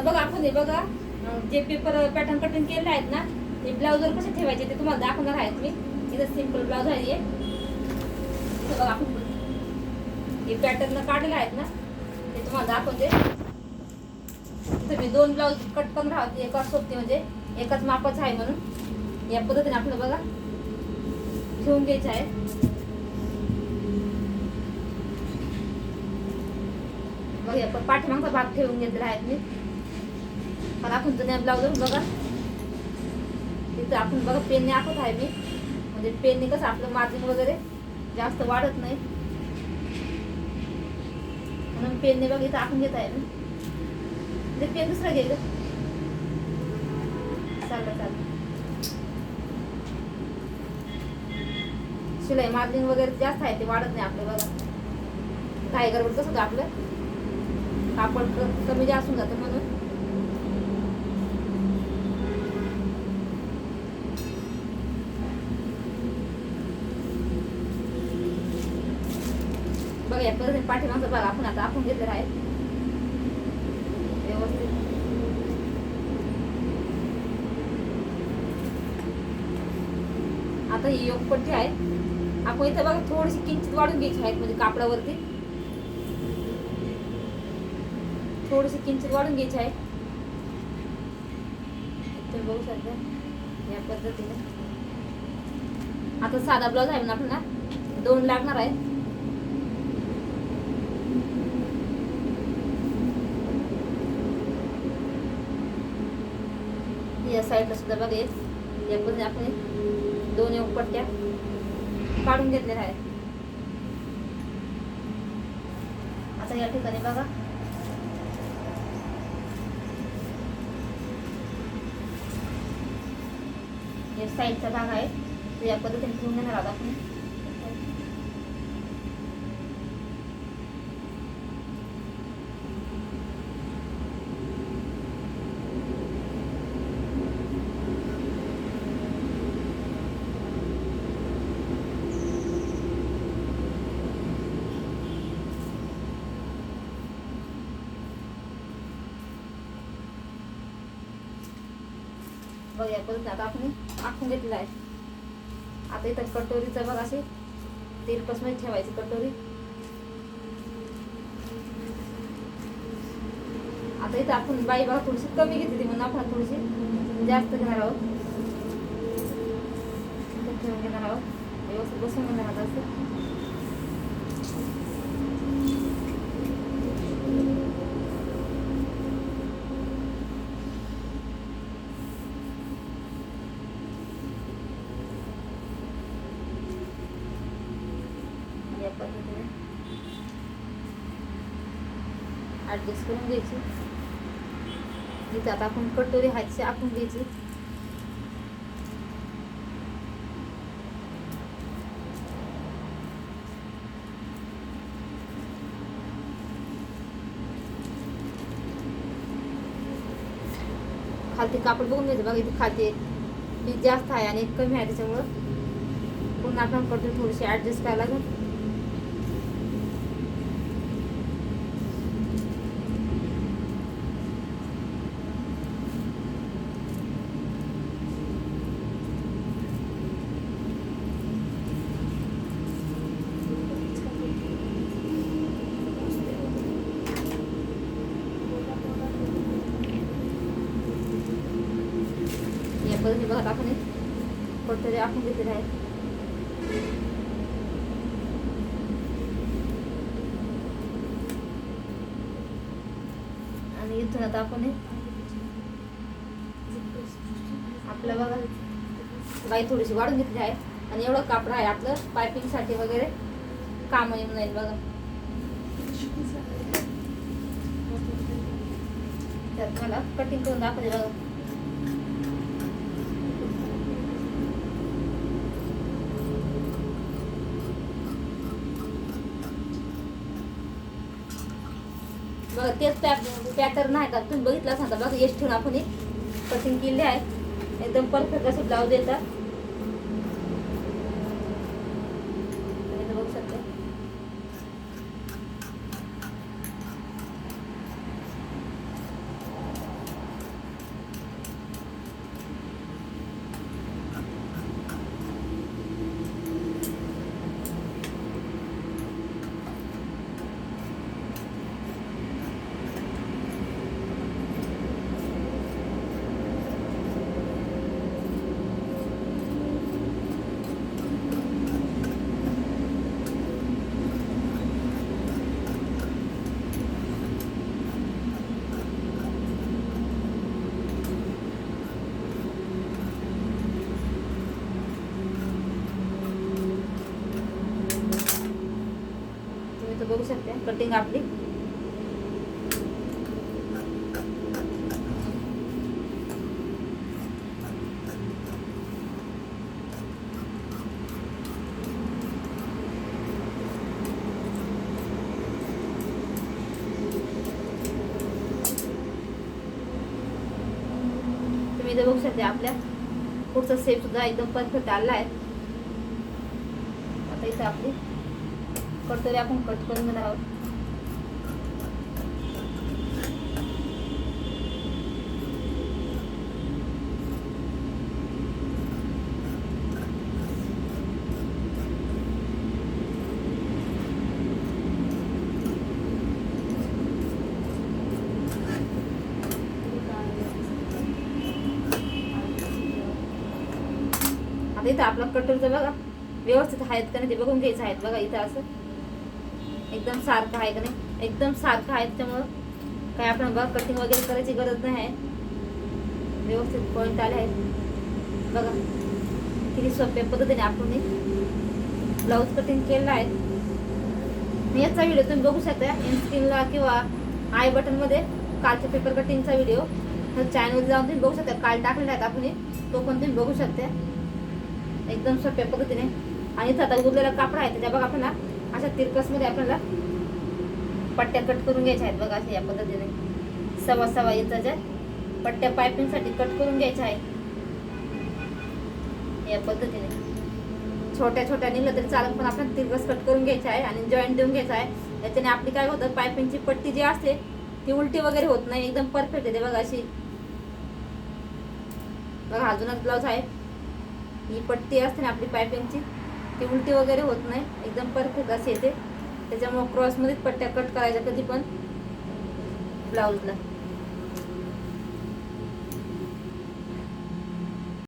आता बघा आपण हे बघा जे पेपर पॅटर्न कटिंग केले आहेत ना ते ब्लाऊजवर कसे ठेवायचे ते तुम्हाला दाखवणार आहेत मी इथं सिंपल ब्लाऊज आहे हे. बघा आपण हे पॅटर्न काढलेले आहेत ना ते तुम्हाला दाखवते. इथं मी दोन ब्लाऊज कट पण राहते एकाच सोपते म्हणजे एकाच मापाचं आहे म्हणून. या पद्धतीने आपलं बघा ठेवून घ्यायचं आहे. पण पाठीमागचा भाग ठेवून घेतलेला आहेत मी. पण आपण जुन्या ब्लाऊज बघा. तिथं आपण बघा पेनने आखत आहे मी. म्हणजे पेनने कसं आपलं मार्जिन वगैरे जास्त वाढत नाही. म्हणून पेनने बघा इथं आखून घेत आहे मी. म्हणजे पेन दुसरं घे गं. चाललं चाललं शिलाई मार्जिन वगैरे जास्त आहे ते वाढत नाही आपलं बघा. काय गडबड कसं होतं आपलं? कापड कमी जास्त होऊन जातं म्हणून. बघा या बघा पाठीमागचा भाग आपण आता आपण घेतलेला आहे. व्यवस्थित. आता ही योगपट्टी आहे. आपण इथं बघा थोडीशी किंचित वाढून घ्यायची आहेत म्हणजे कापडावरती. थोडीशी किंचित वाढून घ्यायची आहे तर बघू शकता या पद्धतीने. आता साधा ब्लाऊज आहे ना आपल्याला दोन लागणार आहे या साईडला सुद्धा बघा एक या पद्धतीने आपण दोन एक पट्ट्या काढून घेतलेल्या आहेत. आता या ठिकाणी बघा. या साईडचा भाग आहे. या पद्धतीने घेऊन घेणार आहोत आपण बघ या पद्धतीने आता आपण आखून घेतलेला आहे. आता इथं कटोरीचं बघ असे तेल ठेवायची कटोरी. आता इथं आपण बाई बघा थोडीशी कमी घेतली म्हणून आपण थोडीशी जास्त घेणार आहोत. ठेवून घेणार आहोत. व्यवस्थित बसून घेणार आहोत असं या पद्धतीने ॲडजस्ट करून घ्यायची. इथं आता आपण कटोरी हातची आखून घ्यायची. खालती कापड बघून घ्यायचं बघा इथे खालती जास्त आहे आणि कमी आहे त्याच्यामुळं. पुन्हा आपण कटोरी थोडीशी ॲडजस्ट करायला लागेल. या पद्धतीने बघा हे कटोरी आखून घेतलेले आहेत आणि इथून आता आपण हे आपलं बघा बाई थोडीशी वाढून घेतली आहे आणि एवढं कापड आहे आपलं पायपिंगसाठी वगैरे काम येऊन जाईल बघा त्यात मला कटिंग करून दाखवते बघा बघा तेच पॅक पॅटर्न आहे का? तुम्ही बघितलं सांगता बघा यश ठेवून आपण कटिंग केली आहे. एकदम परफेक्ट असं ब्लाऊज येतात इथं बघू शकता बघू शकते. कटिंग आपली. तुम्ही इथे बघू शकते आपल्या पुढचा सेप सुद्धा एकदम परफेक्ट आला आहे. आता इथं आपली कटोरी आपण कट करून घेणार आहोत. आता इथं आपला कटोरीचं बघा व्यवस्थित आहेत का नाही ते बघून घ्यायचं आहेत बघा इथं असं. एकदम सारखं आहे का नाही? एकदम सारखं आहे त्यामुळं काय आपण बघा कटिंग वगैरे करायची गरज नाही आहे. व्यवस्थित पॉईंट आले आहेत. बघा किती सोप्या पद्धतीने आपण ब्लाऊज कटिंग केलेला आहे. मी याचा व्हिडिओ तुम्ही बघू शकता इन्स्क्रीनला किंवा आय बटनमध्ये कालच्या पेपर कटिंगचा व्हिडिओ चॅनल जाऊन तुम्ही बघू शकता काल टाकलेला आहे आपण तो पण तुम्ही बघू शकता. एकदम सोप्या पद्धतीने. आणि आता उरलेला कापड आहे त्याच्या बघा आपल्याला अशा तिरकसमध्ये आपल्याला पट्ट्या कट करून घ्यायच्या आहेत बघा अशा या पद्धतीने. सव्वा सव्वा इंचाच्या पट्ट्या पायपिंगसाठी कट करून घ्यायच्या आहे या पद्धतीने. छोट्या छोट्या निघलं तरी चालत पण आपण तिरकस कट करून घ्यायचं आहे आणि जॉईंट देऊन घ्यायचं आहे. त्याच्याने आपली काय होतं पायपिंगची पट्टी जी असते ती उलटी वगैरे होत नाही एकदम परफेक्ट येते बघा अशी. बघा अजूनच ब्लाऊज आहे. ही पट्टी असते ना आपली पायपिंगची. ती उलटी वगैरे होत नाही. एकदम परफेक्ट असे येते. त्याच्यामुळे क्रॉसमध्येच पट्ट्या कट करायच्या कधी पण. ब्लाऊजला